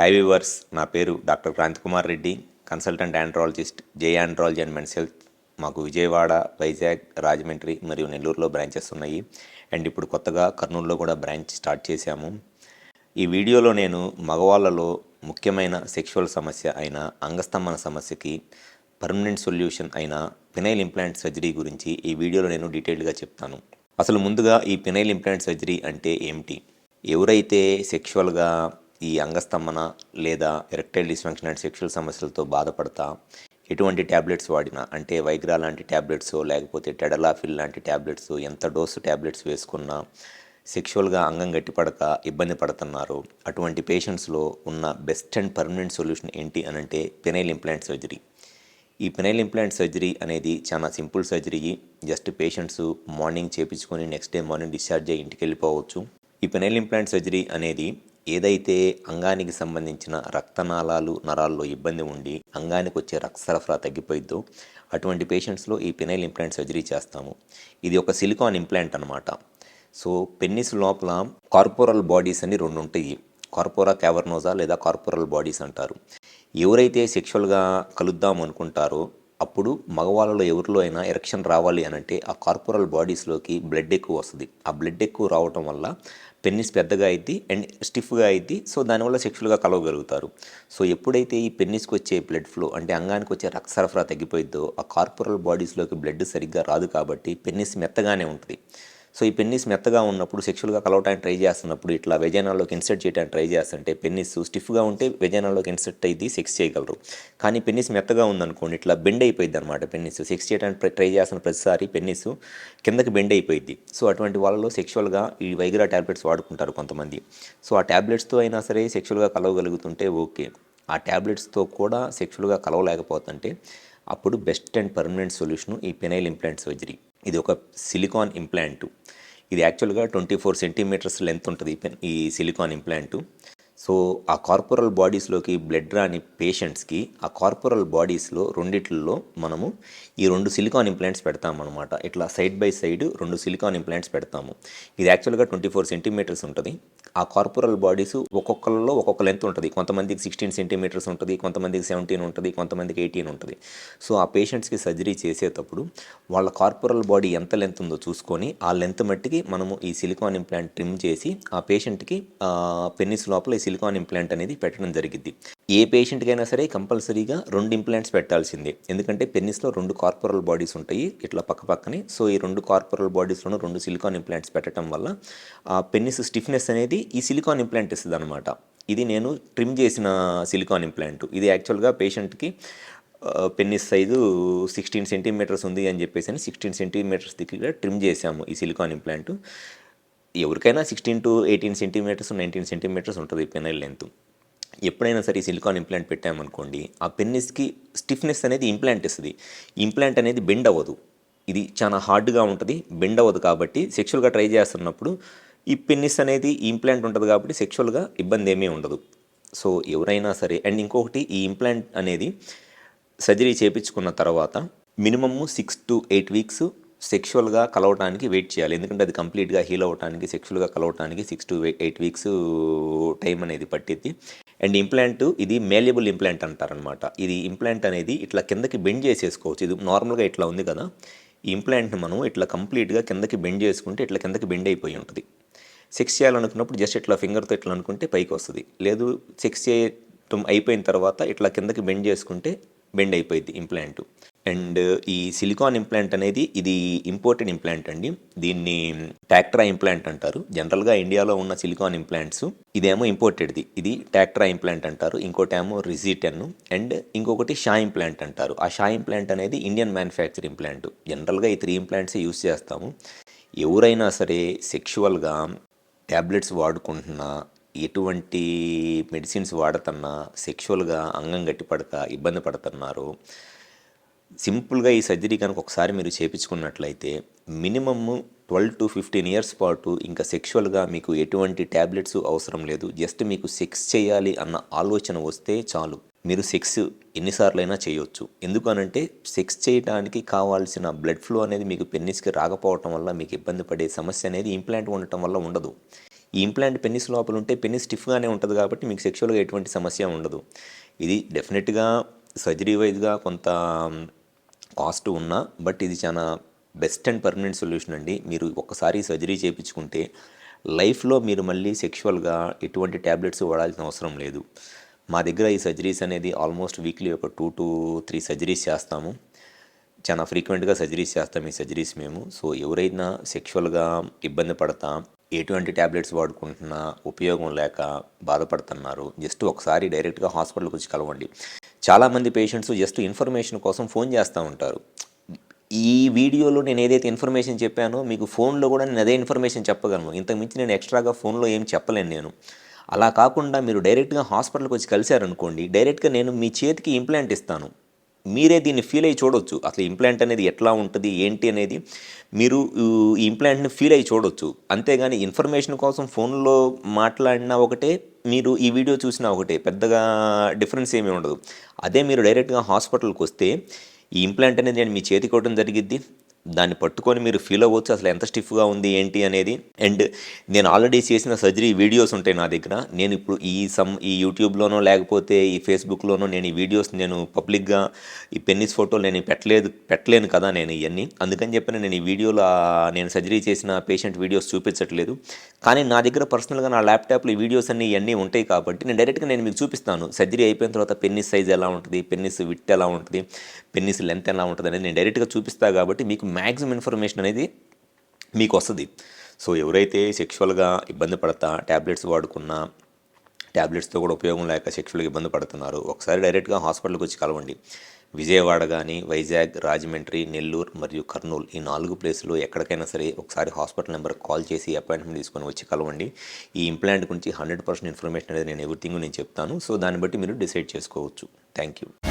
High verse నా పేరు doctor Kranti Kumar Reddy. Consultant andrologist J andrology and men's health మాకు విజయవాడ వైజాగ్ రాజమండ్రి మరియు నెల్లూరులో బ్రాంచెస్ ఉన్నాయి. అండ్ ఇప్పుడు కొత్తగా కర్నూలులో కూడా బ్రాంచ్ స్టార్ట్ చేశాము. ఈ వీడియోలో నేను మగవాళ్ళలో ముఖ్యమైన సెక్షువల్ సమస్య అయిన అంగస్తంభన సమస్యకి పర్మనెంట్ సొల్యూషన్ అయిన పినైల్ ఇంప్లాంట్ సర్జరీ గురించి ఈ వీడియోలో నేను డీటెయిల్డ్గా చెప్తాను. అసలు ముందుగా ఈ పినైల్ ఇంప్లాంట్ సర్జరీ అంటే ఏమిటి? ఎవరైతే సెక్షువల్గా ఈ అంగస్తంభన లేదా ఎరెక్టైల్ డిస్ఫంక్షన్ అండ్ సెక్షువల్ సమస్యలతో బాధపడతా ఎటువంటి ట్యాబ్లెట్స్ వాడినా అంటే వైగ్రా లాంటి ట్యాబ్లెట్స్ లేకపోతే టెడలాఫిల్ లాంటి ట్యాబ్లెట్స్ ఎంత డోసు ట్యాబ్లెట్స్ వేసుకున్నా సెక్షువల్గా అంగం గట్టిపడక ఇబ్బంది పడుతున్నారు. అటువంటి పేషెంట్స్లో ఉన్న బెస్ట్ అండ్ పర్మనెంట్ సొల్యూషన్ ఏంటి అని అంటే పెనైల్ ఇంప్లాంట్ సర్జరీ. ఈ పెనైల్ ఇంప్లాంట్ సర్జరీ అనేది చాలా simple surgery. Just patients morning చేపించుకొని next day morning discharge అయ్యి ఇంటికి వెళ్ళిపోవచ్చు ఈ పెనైల్ ఇంప్లాంట్ సర్జరీ అనేది ఏదైతే అంగానికి సంబంధించిన రక్తనాళాలు నరాల్లో ఇబ్బంది ఉండి అంగానికి వచ్చే రక్త సరఫరా తగ్గిపోయిద్దో అటువంటి పేషెంట్స్లో ఈ పెనైల్ ఇంప్లాంట్ సర్జరీ చేస్తాము. ఇది ఒక సిలికాన్ ఇంప్లాంట్ అనమాట సో పెన్నిస్ లోపల కార్పోరల్ బాడీస్ అని రెండు ఉంటాయి కార్పోరా క్యావర్నోజా లేదా కార్పోరల్ బాడీస్ అంటారు. ఎవరైతే సెక్షువల్గా కలుద్దాం అనుకుంటారో అప్పుడు మగవాళ్ళలో ఎవరిలో అయినా ఎరక్షన్ రావాలి అని అంటే ఆ కార్పోరల్ బాడీస్లోకి బ్లడ్ ఎక్కువ వస్తుంది. ఆ బ్లడ్ ఎక్కువ రావటం వల్ల పెన్నిస్ పెద్దగా అయింది అండ్ స్టిఫ్గా అయింది సో దానివల్ల సెక్షువల్గా కలవగలుగుతారు. సో ఎప్పుడైతే ఈ పెన్నిస్కి వచ్చే బ్లడ్ ఫ్లో అంటే అంగానికి వచ్చే రక్త సరఫరా తగ్గిపోయిద్దో ఆ కార్పొరల్ బాడీస్లోకి బ్లడ్ సరిగ్గా రాదు కాబట్టి పెన్నిస్ మెత్తగానే ఉంటుంది. సో ఈ పెన్నిస్ మెత్తగా ఉన్నప్పుడు సెక్షువల్గా కలవటానికి ట్రై చేస్తున్నప్పుడు ఇట్లా వెజైనాల్లోకి ఇన్సర్ట్ చేయడానికి ట్రై చేస్తుంటే పెన్నిస్ స్టిఫ్గా ఉంటే వెజైనాల్లోకి ఇన్సర్ట్ అయ్యి సెక్స్ చేయగలరు. కానీ పెన్నిస్ మెత్తగా ఉందనుకోండి ఇట్లా బెండ్ అయిపోయింది అనమాట పెన్నిస్ సెక్స్ చేయడానికి ట్రై చేస్తున్న ప్రతిసారి పెన్నిస్ కిందకి బెండ్ అయిపోయింది సో అటువంటి వాళ్ళలో సెక్షువల్గా ఈ వైగ్రా ట్యాబ్లెట్స్ వాడుకుంటారు కొంతమంది. సో ఆ ట్యాబ్లెట్స్తో అయినా సరే సెక్షువల్గా కలవగలుగుతుంటే ఓకే. ఆ ట్యాబ్లెట్స్తో కూడా సెక్షువల్గా కలవలేకపోతుంటే అప్పుడు బెస్ట్ అండ్ పర్మనెంట్ సొల్యూషన్ ఈ పెనైల్ ఇంప్లాంట్ సర్జరీ. ఇది ఒక సిలికాన్ ఇంప్లాంట్. ఇది యాక్చువల్గా ట్వంటీ ఫోర్ సెంటీమీటర్స్ లెంత్ ఉంటుంది ఈ సిలికాన్ ఇంప్లాంట్. సో ఆ కార్పొరల్ బాడీస్లోకి బ్లడ్ రాని పేషెంట్స్కి ఆ కార్పొరల్ బాడీస్లో రెండిట్లలో మనము ఈ రెండు సిలికాన్ ఇంప్లాంట్స్ పెడతామన్నమాట ఇట్లా సైడ్ బై సైడ్ రెండు సిలికాన్ ఇంప్లాంట్స్ పెడతాము. ఇది యాక్చువల్గా ట్వంటీ ఫోర్ సెంటీమీటర్స్ ఉంటుంది. ఆ కార్పొరల్ బాడీస్ ఒక్కొక్కరిలో ఒక్కొక్క లెంత్ ఉంటుంది. కొంతమందికి సిక్స్టీన్ సెంటీమీటర్స్ ఉంటుంది కొంతమందికి సెవెంటీన్ ఉంటుంది కొంతమందికి ఎయిటీన్ ఉంటుంది. సో ఆ పేషెంట్స్కి సర్జరీ చేసేటప్పుడు వాళ్ళ కార్పొరల్ బాడీ ఎంత లెంత్ ఉందో చూసుకొని ఆ లెంత్ మట్టికి మనము ఈ సిలికాన్ ఇంప్లాంట్ ట్రిమ్ చేసి ఆ పేషెంట్కి పెన్నిస్ లోపల ఈ సిలికాన్ ఇంప్లాంట్ అనేది పెట్టడం జరిగింది ఏ పేషెంట్కైనా సరే కంపల్సరీగా రెండు ఇంప్లాంట్స్ పెట్టాల్సిందే. ఎందుకంటే పెన్నిస్లో రెండు కార్పొరల్ బాడీస్ ఉంటాయి ఇట్లా పక్క పక్కనే. సో ఈ రెండు కార్పొరల్ బాడీస్లోనూ రెండు సిలికాన్ ఇంప్లాంట్స్ పెట్టడం వల్ల ఆ పెన్నిస్ స్టిఫ్నెస్ అనేది ఈ సిలికాన్ ఇంప్లాంట్ ఇస్తుంది అనమాట ఇది నేను ట్రిమ్ చేసిన సిలికాన్ ఇంప్లాంట్. ఇది యాక్చువల్గా పేషెంట్కి పెన్నిస్ సైజు సిక్స్టీన్ సెంటీమీటర్స్ ఉంది అని చెప్పేసి అని సిక్స్టీన్ సెంటీమీటర్స్ దగ్గర ట్రిమ్ చేసాము ఈ సిలికాన్ ఇంప్లాంట్. ఎవరికైనా sixteen to eighteen centimetres nineteen centimetres ఉంటుంది పెనల్ లెంత్. ఎప్పుడైనా సరే సిలికాన్ ఇంప్లాంట్ పెట్టామనుకోండి ఆ పెన్నిస్కి స్టిఫ్నెస్ అనేది ఇంప్లాంట్ ఇస్తుంది. ఇంప్లాంట్ అనేది బెండ్ అవ్వదు. ఇది చాలా హార్డ్గా ఉంటుంది బెండ్ అవ్వదు కాబట్టి సెక్షువల్గా ట్రై చేస్తున్నప్పుడు ఈ పెన్నిస్ అనేది ఇంప్లాంట్ ఉంటుంది కాబట్టి సెక్షువల్గా ఇబ్బంది ఏమీ ఉండదు. సో ఎవరైనా సరే అండ్ ఇంకొకటి ఈ ఇంప్లాంట్ అనేది సర్జరీ చేయించుకున్న తర్వాత minimum six to eight weeks సెక్షువల్గా కలవటానికి వెయిట్ చేయాలి. ఎందుకంటే అది కంప్లీట్గా హీల్ అవ్వటానికి సెక్షువల్గా కలవటానికి six to eight weeks time అనేది పట్టిద్ది. అండ్ ఇంప్లాంట్ ఇది మేల్యబుల్ ఇంప్లాంట్ అంటారనమాట ఇది ఇంప్లాంట్ అనేది ఇట్లా కిందకి బెండ్ చేసేసుకోవచ్చు. ఇది నార్మల్గా ఇట్లా ఉంది కదా. ఈ ఇంప్లాంట్ని మనం ఇట్లా కంప్లీట్గా కిందకి బెండ్ చేసుకుంటే ఇట్లా కిందకి బెండ్ అయిపోయి ఉంటుంది. సెక్స్ చేయాలనుకున్నప్పుడు జస్ట్ ఇట్లా ఫింగర్తో ఇట్లా అనుకుంటే పైకి వస్తుంది. లేదు సెక్స్ చేయటం అయిపోయిన తర్వాత ఇట్లా కిందకి బెండ్ చేసుకుంటే బెండ్ అయిపోయింది ఇంప్లాంట్ అండ్ ఈ సిలికాన్ ఇంప్లాంట్ అనేది ఇది ఇంపోర్టెడ్ ఇంప్లాంట్ అండి. దీన్ని ట్యాక్ట్రా ఇంప్లాంట్ అంటారు. జనరల్గా ఇండియాలో ఉన్న సిలికాన్ ఇంప్లాంట్స్ ఇదేమో ఇంపోర్టెడ్ది. ఇది ట్యాక్ట్రా ఇంప్లాంట్ అంటారు. ఇంకోటేమో రిజిటెన్ అండ్ ఇంకొకటి షా ఇంప్లాంట్ అంటారు. ఆ షా ఇంప్లాంట్ అనేది ఇండియన్ మ్యానుఫ్యాక్చర్ ఇంప్లాంట్. జనరల్గా ఈ త్రీ ఇంప్లాంట్స్ యూస్ చేస్తాము. ఎవరైనా సరే సెక్షువల్గా ట్యాబ్లెట్స్ వాడుకుంటున్నా ఎటువంటి మెడిసిన్స్ వాడుతున్నా సెక్షువల్గా అంగం గట్టిపడక ఇబ్బంది పడుతున్నారు సింపుల్గా ఈ సర్జరీ కనుక ఒకసారి మీరు చేపించుకున్నట్లయితే minimum twelve to fifteen years పాటు ఇంకా సెక్షువల్గా మీకు ఎటువంటి ట్యాబ్లెట్స్ అవసరం లేదు. జస్ట్ మీకు సెక్స్ చేయాలి అన్న ఆలోచన వస్తే చాలు. మీరు సెక్స్ ఎన్నిసార్లైనా చేయొచ్చు. ఎందుకనంటే సెక్స్ చేయడానికి కావాల్సిన బ్లడ్ ఫ్లో అనేది మీకు పెన్నిస్కి రాకపోవటం వల్ల మీకు ఇబ్బంది పడే సమస్య అనేది ఇంప్లాంట్ ఉండటం వల్ల ఉండదు. ఈ ఇంప్లాంట్ పెన్నిస్ లోపల ఉంటే పెన్నిస్ స్టిఫ్గానే ఉంటుంది కాబట్టి మీకు సెక్షువల్గా ఎటువంటి సమస్య ఉండదు. ఇది డెఫినెట్గా సర్జరీ వైజ్గా కొంత కాస్ట్ ఉన్నా బట్ ఇది చాలా బెస్ట్ అండ్ పర్మనెంట్ సొల్యూషన్ అండి. మీరు ఒకసారి సర్జరీ చేయించుకుంటే లైఫ్లో మీరు మళ్ళీ సెక్షువల్గా ఎటువంటి ట్యాబ్లెట్స్ వాడాల్సిన అవసరం లేదు. మా దగ్గర ఈ సర్జరీస్ అనేది ఆల్మోస్ట్ వీక్లీ ఒక టూ టు త్రీ సర్జరీస్ చేస్తాము. చాలా ఫ్రీక్వెంట్గా సర్జరీస్ చేస్తాం ఈ సర్జరీస్ మేము. సో ఎవరైనా సెక్షువల్గా ఇబ్బంది పడతా ఎటువంటి ట్యాబ్లెట్స్ వాడుకుంటున్నా ఉపయోగం లేక బాధపడుతున్నారు జస్ట్ ఒకసారి డైరెక్ట్గా హాస్పిటల్కి వచ్చి కలవండి. చాలామంది పేషెంట్స్ జస్ట్ ఇన్ఫర్మేషన్ కోసం ఫోన్ చేస్తూ ఉంటారు. ఈ వీడియోలో నేను ఏదైతే ఇన్ఫర్మేషన్ చెప్పానో మీకు ఫోన్లో కూడా నేను అదే ఇన్ఫర్మేషన్ చెప్పగలను. ఇంతకుమించి నేను ఎక్స్ట్రాగా ఫోన్లో ఏం చెప్పలేను నేను. అలా కాకుండా మీరు డైరెక్ట్గా హాస్పిటల్కి వచ్చి కలిశారనుకోండి డైరెక్ట్గా నేను మీ చేతికి ఇంప్లాంట్ ఇస్తాను. మీరే దీన్ని ఫీల్ అయ్యి చూడొచ్చు. అసలు ఇంప్లాంట్ అనేది ఎట్లా ఉంటుంది ఏంటి అనేది మీరు ఈ ఇంప్లాంట్ని ఫీల్ అయ్యి చూడొచ్చు. అంతేగాని ఇన్ఫర్మేషన్ కోసం ఫోన్లో మాట్లాడినా ఒకటే మీరు ఈ వీడియో చూసినా ఒకటే పెద్దగా డిఫరెన్స్ ఏమీ ఉండదు. అదే మీరు డైరెక్ట్గా హాస్పిటల్కి వస్తే ఈ ఇంప్లాంట్ అనేది నేను మీ చేతికి ఇవ్వడం జరిగిద్ది. దాన్ని పట్టుకొని మీరు ఫీల్ అవ్వచ్చు అసలు ఎంత స్టిఫ్గా ఉంది ఏంటి అనేది. అండ్ నేను ఆల్రెడీ చేసిన సర్జరీ వీడియోస్ ఉంటాయి నా దగ్గర. నేను ఇప్పుడు ఈ సమ్ ఈ యూట్యూబ్లోనో లేకపోతే ఈ ఫేస్బుక్లోనో నేను ఈ వీడియోస్ నేను పబ్లిక్గా ఈ పెన్నిస్ ఫోటోలు నేను పెట్టలేదు పెట్టలేను కదా నేను ఇవన్నీ అందుకని చెప్పి నేను ఈ వీడియోలో నేను సర్జరీ చేసిన పేషెంట్ వీడియోస్ చూపించట్లేదు. కానీ నా దగ్గర పర్సనల్గా నా ల్యాప్టాప్లో ఈ వీడియోస్ అన్నీ ఇవన్నీ ఉంటాయి కాబట్టి నేను డైరెక్ట్గా నేను మీకు చూపిస్తాను. సర్జరీ అయిపోయిన తర్వాత పెన్నిస్ సైజ్ ఎలా ఉంటుంది పెన్నిస్ విట్ ఎలా ఉంటుంది పెన్నిస్ లెంత్ ఎలా ఉంటుంది అనేది నేను డైరెక్ట్గా చూపిస్తాను కాబట్టి మీకు మ్యాక్సిమం ఇన్ఫర్మేషన్ అనేది మీకు వస్తుంది సో ఎవరైతే సెక్షువల్గా ఇబ్బంది పడతా ట్యాబ్లెట్స్ వాడుకున్నా ట్యాబ్లెట్స్తో కూడా ఉపయోగం లేక సెక్షువల్గా ఇబ్బంది పడుతున్నారు ఒకసారి డైరెక్ట్గా హాస్పిటల్కి వచ్చి కలవండి. విజయవాడ కానీ వైజాగ్ రాజమండ్రి నెల్లూరు మరియు కర్నూలు ఈ నాలుగు ప్లేసులు ఎక్కడికైనా సరే ఒకసారి హాస్పిటల్ నెంబర్ కాల్ చేసి అపాయింట్మెంట్ తీసుకొని వచ్చి కలవండి. ఈ ఇంప్లాంట్ గురించి హండ్రెడ్ పర్సెంట్ ఇన్ఫర్మేషన్ అనేది నేను ఎవ్రీథింగ్ నేను చెప్తాను. సో దాన్ని బట్టి మీరు డిసైడ్ చేసుకోవచ్చు. Thank you.